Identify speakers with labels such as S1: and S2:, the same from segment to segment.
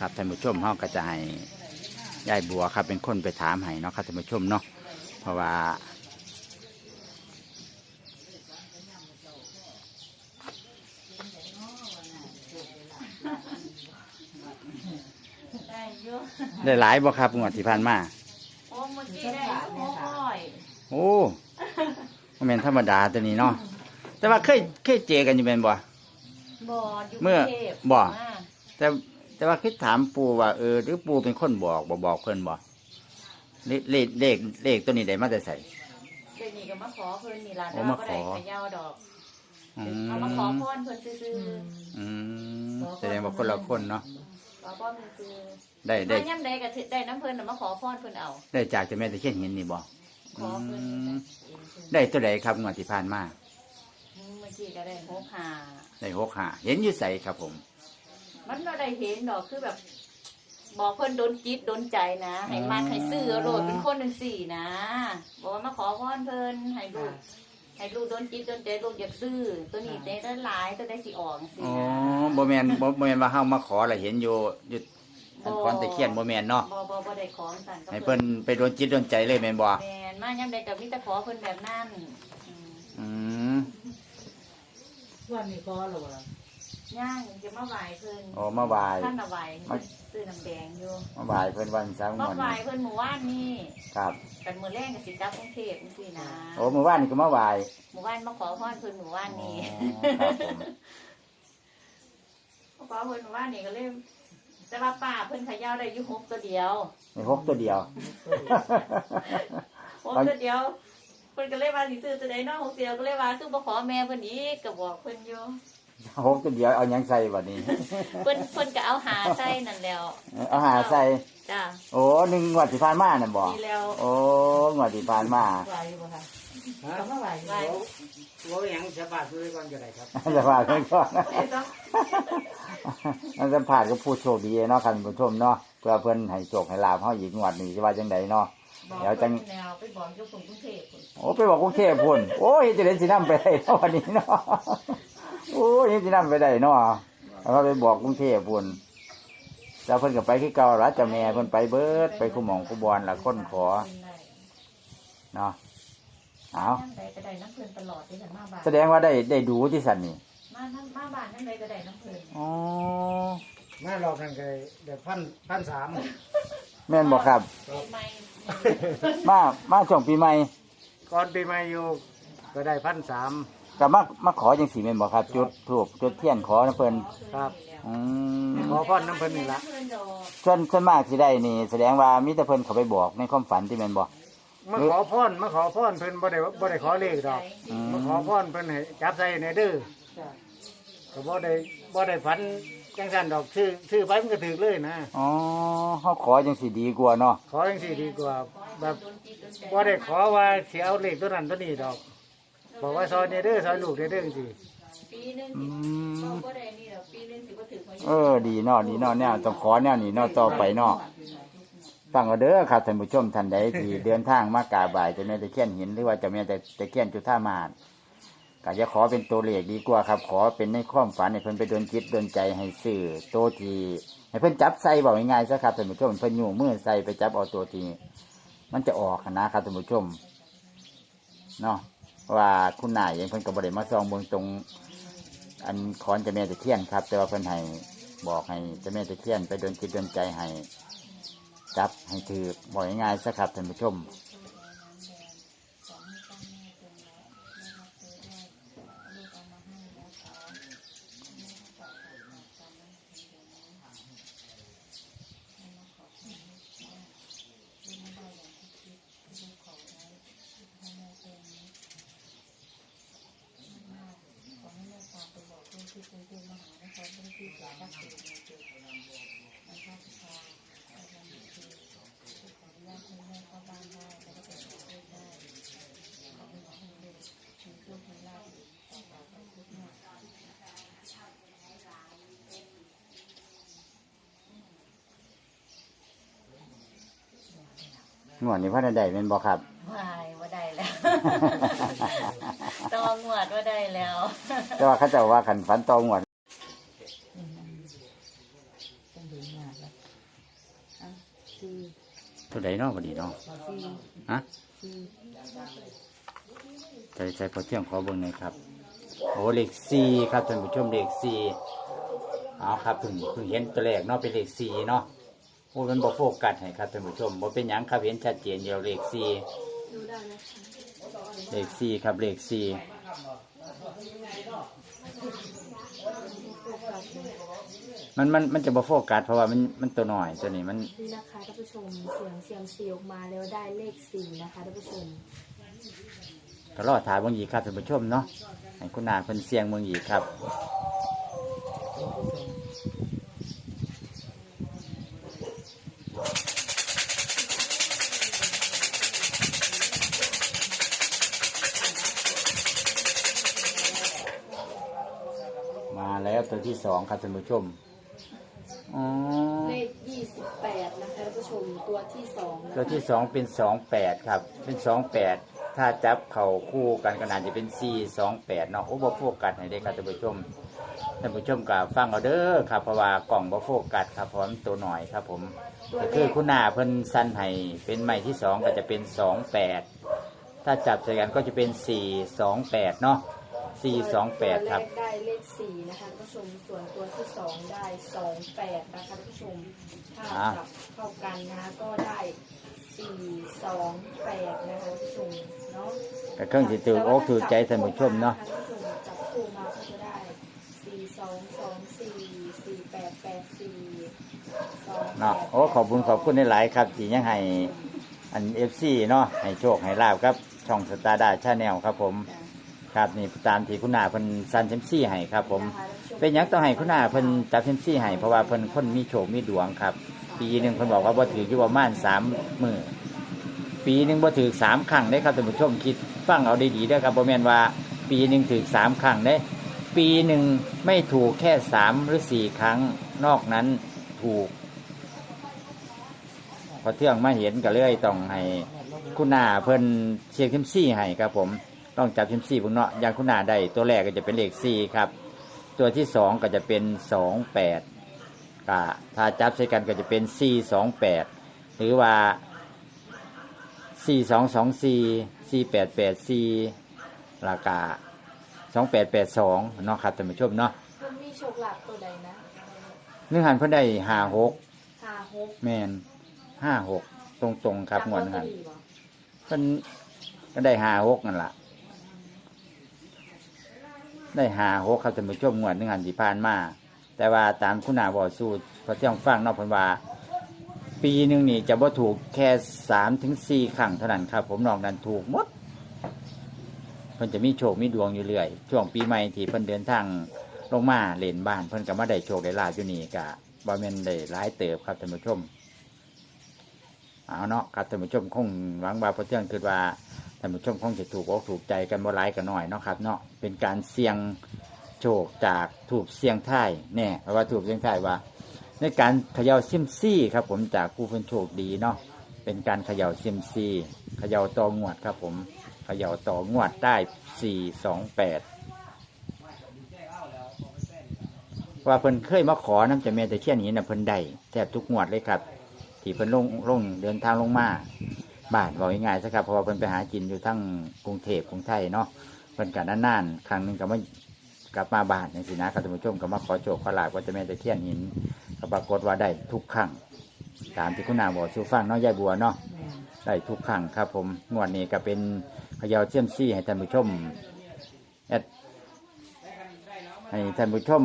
S1: ครับท่านผู้ชมเฮาก็จะให้ยายบัวครับ เป็นคนไปถามให้เนาะครับท่านผู้ชมเนาะเพราะว่า
S2: ได้เยอะ
S1: ได้หลายบ่ครับงวดที่ผ่านมา
S2: โอ้เมื่อกี้ได้หกร้อย
S1: โอ้บ่แม่นธรรมดาตัวนี้เนาะแต่ว่าเคยเคยเจอกันอยู่แม่นบ่
S2: บ่อยู่
S1: เมื่อ
S2: กรุงทพ
S1: บ่
S2: มา
S1: แต่ แต่ว่าคิดถามปู่ว่าเออหรือปู่เป็นคนบอกบ่บอกเพิ่นบ่เลขเลขเลขเลขตัวนี้ได้มาแต่ใส่
S2: เดี๋ยวนี้ก็มาขอเพิ่นนี่ล่ะ
S1: โอ้
S2: แต่
S1: มา
S2: ว่าบ่ได้
S1: ขอ
S2: ขยาวดอก
S1: อื
S2: เอามาขอ
S1: ม
S2: พรเพิ่นซื่อ
S1: อืมแสดงว่าคนละคนเนาะ
S2: ๆขอพรเพิ่นซื่อ
S1: ได้
S2: ๆ
S1: ได้
S2: มาย่ำใดก็ถือได้น้ำเพิ่นน่ะมาขอพรเพิ่นเอา
S1: ได้จากเจ้าแม่ตะเคียนหินนี่บ่
S2: ขอเพิ่น
S1: อืม ได้ตัวใดครับงวดที่ผ่านมา
S2: อืมเมื่อกี้ก็ได้หกห้า
S1: ได้หกห้าเห็นอยู่ใสครับผม
S2: มันบ่ได้เห็นดอกคือแบบ บอกเพิ่นโดนจิตโดนใจนะให้มักให้ซื้อเอาโลดเป็นคนจังซี่นะ บอกว่ามาขอพรเพิ่นให้ลูกให้ลูกโดนจิตโดนใจลูกอยากซื้อ ตัวนี้ได้ได้หลายตัวได้สิออกสิ
S1: อ๋อ
S2: นะ
S1: บ่แม่นบ่บ่แม่นว่าเฮามาขอแล้วเห็นอยู่อยู่อันคอนตะเคียนบ่แม่นเนาะ
S2: บ่บ่บ่ได้ของสั่นก็
S1: ให้เพิ่นไปโดนจิตโดนใจเลยแม่นบ่
S2: แม่นมาย่ำใดก็มีแต่ขอเพิ่นแบบนั้นอืม
S1: อืม
S3: วันนี้ก็หรอวะ
S2: ย่างจะมาไหว้เพิ่น
S1: อ๋อมาบาย
S2: ท่านมาไหว้เพิ่นซื้อน้ำแดงอยู่
S1: มาบายเพิ่นวันเสาร์
S2: มา
S1: มื้อ
S2: ไหว้
S1: นี้
S2: เพิ่นหมู่บ้านนี่
S1: ครับ
S2: กันมื้อแรกก็สิกลับกรุงเทพจังซี่นะ
S1: โอ้เมื่อวานนี่ก็มาบาย
S2: หมู่บ้านมาขอพรเพิ่นหมู่บ้าน
S1: อ๋อ
S2: นี้
S1: ครับผม
S2: มาขอเพิ่นหมู่บ้านนี้ก็เลยแต่ว่าป้าเพิ่นเขย่าได้อยู่หกตัวเดียว
S1: มีหกตัวเดียว
S2: หกตัวเดียวเพิ่นก็เลยว่าสิซื้อตัวใดเนาะหกเดียวก็เลยว่าซื้อบ่ขอแม่เพิ่นอีกก็บอกเพิ่นอยู่
S1: หกตัวเดียวเอาหยังใส่บัดนี้
S2: เพิ่นเพิ่นก็เอาหาใส่นั่นแล้ว
S1: เอาหาใส่
S2: จ้า
S1: โอ้หนึ่งงวดที่ผ่านมาน่ะบ่
S2: ดีแล้ว
S1: โอ้งวดที่ผ่านมา
S3: ไหวอยู่ปะคะเขาไม่ไหว
S2: ไหว
S3: ว่าอย่างสบายซื้อก่อนจะได้ครับ
S1: จะผ่านเพิ่นก่อน
S2: เอ้ยต้อง
S1: มันจะผ่านกับผู้โชคดีเนาะครับท่านผู้ชมเนาะเพื่อเพิ่นให้โชคให้ลาภเฮาอีกงวดนี้จะว่าจังไดเนาะ
S2: บอก
S1: เดี๋ยวจัง
S2: เพิ่นแล้วไปบอกอยู่กรุงเทพพุ่น
S1: โอ้ไปบอกกรุงเทพพุ่นโอ้ยจะได้สินํไปได้เนาะวันนี้เนาะ โอ้ยสินํไปได้เนาะแล้วก็ไปบอกกรุงเทพพุ่นแล้วเพิ่นก็ไปคือเก่าละเจ้าแม่เพิ่นไปเบิดไปคุหมองคุบอนละคนขอ
S2: เพิ่นได้
S1: เนาะเอา
S2: นั่นใดก็ได้น้ำเพิ่นตลอดที่ฉันมาบ้าน
S1: แสดงว่าได้ได้ดูที่สันนี่
S2: มานั่นมาบ้านนั่นใดก็ได้น้ำเพิ่น
S1: อ๋อ
S3: มาเรากันเลยเดี๋ยวพันพันสาม
S1: แม่นบอกครับ
S2: ปีใหม่
S1: มามาช่วงปีใหม่
S3: ก่อนปีใหม่อยู่ก็ได้พันสาม
S1: กับมามาขอจังสีแม่นบอกครับ จุดถูกจุดเทียนขอนะเพิ่น
S3: ครับ
S1: อืม
S3: ขอพ่อน้ำเพิ่นนี่ละ
S2: เพิ่นดอก
S1: ส่วนส่วนมากสิได้นี่ แสดงว่ามีแต่เพิ่นเขาไปบอกในความฝันที่แม่นบอก
S3: มาขอพ่อนมาขอพ่อนเพิ่นบ่ได้บ่ได้ขอเลขดอก
S1: อืม
S3: มาขอพ่อนเพิ่นให้จับใส่ในเด้อก็บ่ได้บ่ได้ฝันจังซั่นดอกชื่อชื่อไปมันก็ถูกเลยนะ
S1: อ๋อเขาขอจังสีดีกว่าเนาะ
S3: ขอจังซี่ดีกว่าแบบ
S2: โดนจิตโดนใจ
S3: บ่ได้ขอว่าสิเอาเลขตัวนั้นตัวนี้ดอก บอกว่าซอยในเด้อซอยลูกในเด้อจังซี่
S2: ปีหนึง
S1: อื
S2: สิ
S1: ม
S2: บ่ได้นี่ดอกปีหนึงสิบ่ถึงมา
S1: เออดีเนาะดีเนาะแนวต้องขอแนวนี้เนาะต่อไปเนาะฟังเอาเด้อครับท่านผู้ชมท่านใดที่ เดินทางมากราบไหว้เจ้าแม่ตะเคียนหินหรือว่าเจ้าแม่ตะเคียนจุฑามาศก็จะขอเป็นตัวเลขดีกว่าครับ ขอเป็นในความฝันให้เพิ่นไปโดนจิตโดนใจให้สื่อตัวทีให้เพิ่นจับใส่บอกง่ายๆซะครับท่านผู้ชมเพิ่นอยู่มือใส่ไปจับเอาตัวทีมันจะออกนะครับท่านผู้ชมเนาะ ว่าคุณนายเองเพิ่นก็บ่ได้มาซองเบิ่งตรง อันคอนเจะแม่ตะเคียนครับ แต่ว่าเพิ่นให้บอกให้เจะแม่ตะเคียนไปโดนจิตโดนใจให้จับให้ถือบอกง่ายๆซะครับท่านผู้ชม งวดนี้พ่อใดเป็นบอกครับ
S2: วายว่าได้แล้วตองวดว่าได้แล้ว
S1: แต่ว่าเขาเจะว่าขันฝันตองวด
S3: ต้องดูงานแล้ว
S1: ตัวใดเนาะพอดีเนาะฮะใจใจพอเที่ยงขอเบิ่งหน่อยครับโอ้เลขสี่ครับท่านผู้ชมเลขสี่เอาครับเพิ่งเพิ่งเห็นตัวแรกเนาะเป็นเลขสี่เนาะโอ้มันบ่โฟกัสให้ครับท่านผู้ชมบ่เป็นหยังครับเห็นชัดเจนเดียวเลขสี่เลขสี่ครับเลขสี่ มันมันมันจะบ่โฟกัสเพราะว่ามันมันตัวหน่อยตัวนี้มัน
S4: นี่นะคะท่านผู้ชมเสียงเสียงซีออกมาแล้วได้เลขสี่นะคะท่านผู้ชม
S1: ก็รอถ่ายเบิ่งอีกครับท่านผู้ชมเนาะให้คุณนาเพิ่นเสียงเบิ่งอีกครับ มาแล้วตัวที่สองครับท่านผู้ชม อ๋อ
S4: เลขยี่สิบแปดนะคะท่านผู้ชมตัวที่สองนะคะ
S1: ตัวที่สองเป็นสองแปดครับ เป็นสองแปดถ้าจับเข่าคู่กันขนาดจะเป็นสี่สองแปดเนาะโอ้บ่โฟกัสให้ได้ครับท่านผู้ชมท่านผู้ชมกับฟังเอาเด้อครับเพราะว่ากล่องบ่โฟกัสครับเพราะมันตัวหน่อยครับ ผมก็คือคุณหน้าเพิ่นสั้นให้เป็นใหม่ที่สองก็จะเป็นสองแปดถ้าจับใส่กันก็จะเป็นสี่สองแปดเนาะ สี่สองแปดครับ
S4: ตัวแรกได้เลขสี่นะคะท่านผู้ชม ส่วนตัวที่สองได้สองแปดนะคะท่านผู้ชม ถ้า
S1: อ่า
S4: จับเข้ากันนะคะก็ได้สี่สองแปดนะคะท่านผู้ชมเนาะ
S1: ก็เครื่องสิถือโอ้ถือใจท่านผู้ชมเนาะ
S4: ท่านผู้ชมจับคู่มาก็จะได้สี่สองสองสี่สี่แปดแปดสี่สอง
S1: เนาะโอ้ขอบคุณขอบคุณหลายๆครับที่ยังให้อันเอฟซีเนาะให้โชคให้ลาบครับ ช่องสตาร์ดาชาแนลครับผม ครับนี่ตามที่คุณนาเพิ่นซันเซมซี่ให้ครับ ผม เป็นหยังต้องให้คุณนาเพิ่นจับเซมซี่ให้เพราะว่าเพิ่นคนมีโชคมีดวงครับ ปีหนึ่งเพิ่นบอกว่าบ่ถืออยู่ประมาณสามมือปีหนึ่งบ่ถือสามครั้งได้ครับท่านผู้ชมคิดฟังเอาดีๆเด้อครับบ่แม่นว่า ปีหนึ่งถือสามครั้งได้ ปีหนึ่งไม่ถูกแค่สามหรือสี่ครั้งนอกนั้นถูก พอเที่ยงมาเห็นก็เลยต้องให้คุณนาเพิ่นเชียร์เซมซี่ให้ครับผม ต้องจับเซมซี่พวกเนาะอย่างคุณนาได้ตัวแรกก็จะเป็นเลขสี่ครับ ตัวที่สองก็จะเป็นสองแปดก็ถ้าจับใช้กันก็จะเป็นสี่สองแปดหรือว่าสี่สองสองสี่สี่แปดแปดสี่ราคาสองแปดแปดสองเนาะครับท่านผู้ชมเนาะ
S4: เพิ่นมีโชคลาภตัวใดนะ
S1: เนื่องหันเพิ่นได้ห้าหก
S4: ห้าหก
S1: แมนห้าหกตรงๆครับงวดนั้น
S4: จัลอตเตอรี่บ่
S1: เพิ่นก็ได้ห้าหกนั่นล่ะ ได้หาหกครับท่านผู้ชมงวดหนึ่งหันที่ผ่านมา แต่ว่าตามคุณนาบอกสูตรพอเที่ยงฟังนอกพิ่นว่าปีหนึ่งนี่จะบ่ถูกแค่สามถึงสี่ครั้งเท่านั้นครับ ผมนอกนั้นถูกหมดเพิ่นจะมีโชคมีดวงอยู่เรื่อยช่วงปีใหม่ที่เพิ่นเดินทางลงมาเล่นบ้าน เพิ่นก็มาได้โชคได้ลาภอยู่นี่กะบ่แม่นได้หลายเติบครับท่านผู้ชม เอาเนาะครับท่านผู้ชมคงหวังว่าพอเที่ยงคือว่าท่านผู้ชมคงจะถูกอกถูกใจกันบ่หลายกันหน่อยเนาะครับ เนาะเป็นการเสี่ยงโชคจากถูกเสี่ยงท้ายแน่เพราะว่าถูกเสี่ยงท้ายว่า ในการเขย่าซิมซี่ครับ ผมจากผู้เพิ่นโชคดีเนาะเป็นการเขย่าซิมซี่เขย่าต่องวดครับ ผมเขย่าต่องวดได้สี่สองแปดว่าเพิ่นเคยมาขอน้ำจะเมียแต่เชี่ยนหินน่ะเพิ่นได้แทบทุกงวดเลยครับ ที่เพิ่นลงลงเดินทางลงมาบ้านบอกง่ายๆซะครับเพราะว่าเพิ่นไปหากินอยู่ทั้งกรุงเทพกรุงไทยเนาะเพิ่นกันนานๆครั้งหนึงก็มากลับมาบ้านอย่างสินะครับท่านผู้ชมก็มาขอโชคขอลาบว่าจะแม่ตะเคียนหินก็ปรากฏว่าได้ทุกครั้งตามที่คุณนาบอกสู่ฟังเนาะยายบัวเนาะได้ทุกครั้งครับ ผมงวดนี้ก็เป็นเขยาวเชี่ยมซี่ให้ท่านผู้ชมแอดให้ท่านผู้ชม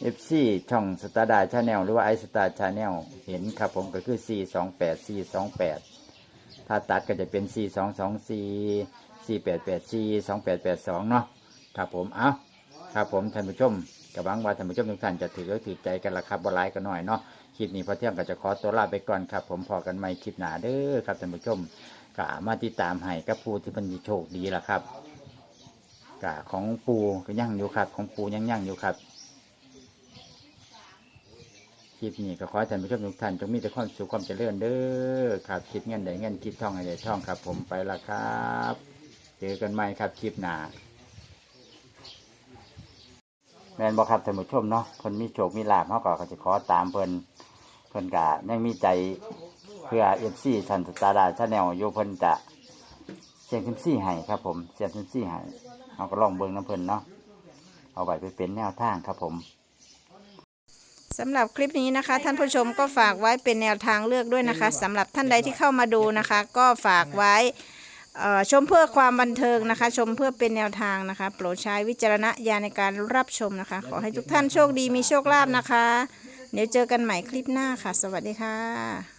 S1: เอฟซีช่องสตาร์ดาชาแนลหรือว่าไอสตาร์ชาแนลเห็นครับผมก็คือ 4 2 8 4 2 8 ถ้าตัดก็จะเป็น 4 2 2 4 4 8 8 4 2 8 8 2 เนาะครับผม เอาครับผมท่านผู้ชมกับหวังว่าท่านผู้ชมทุกท่านจะถือก็ถือใจกันละครับบ่หลายกันหน่อยเนาะคลิปนี้พอเที่ยงก็จะขอตัวลาไปก่อนครับ ผมพอกันใหม่คลิปหนาเด้อครับท่านผู้ชมก็มาติดตามให้กับผู้ที่มันโชคดีละครับกะของปูก็ยั่งอยู่ครับ ของปูยังยั่งอยู่ครับ คลิปนี้ก็ขอให้ท่านผู้ชมทุกท่านจงมีแต่ความสุขความเจริญเด้อครับคิดเงินได้เงินคิดท่องให้ได้ท่องครับ ผมไปละครับ เจอกันใหม่ครับคลิปหน้าแม่นบอกครับท่านผู้ชมเนาะคนมีโชคมีลาภเขาก็จะขอตามเพิ่นเพิ่นกะยังมีใจเพื่อเอฟซีทันสตาร์ดาชาแนลโยเพิ่นจะเสียงซิมซี่ให้ครับ ผมเสียงซิมซี่ให้เอาก็ลองเบิ่งน้ำเพิ่นเนาะเอาไว้ไปเป็นแนวทางครับผม
S5: สำหรับคลิปนี้นะคะ ท่านผู้ชมก็ฝากไว้เป็นแนวทางเลือกด้วยนะคะสำหรับท่านใดที่เข้ามาดูนะคะ ก็ฝากไว้เอ่อชมเพื่อความบันเทิงนะคะ ชมเพื่อเป็นแนวทางนะคะ โปรดใช้วิจารณญาณในการรับชมนะคะ ขอให้ทุกท่านโชคดีมีโชคลาภนะคะ เดี๋ยวเจอกันใหม่คลิปหน้าค่ะ สวัสดีค่ะ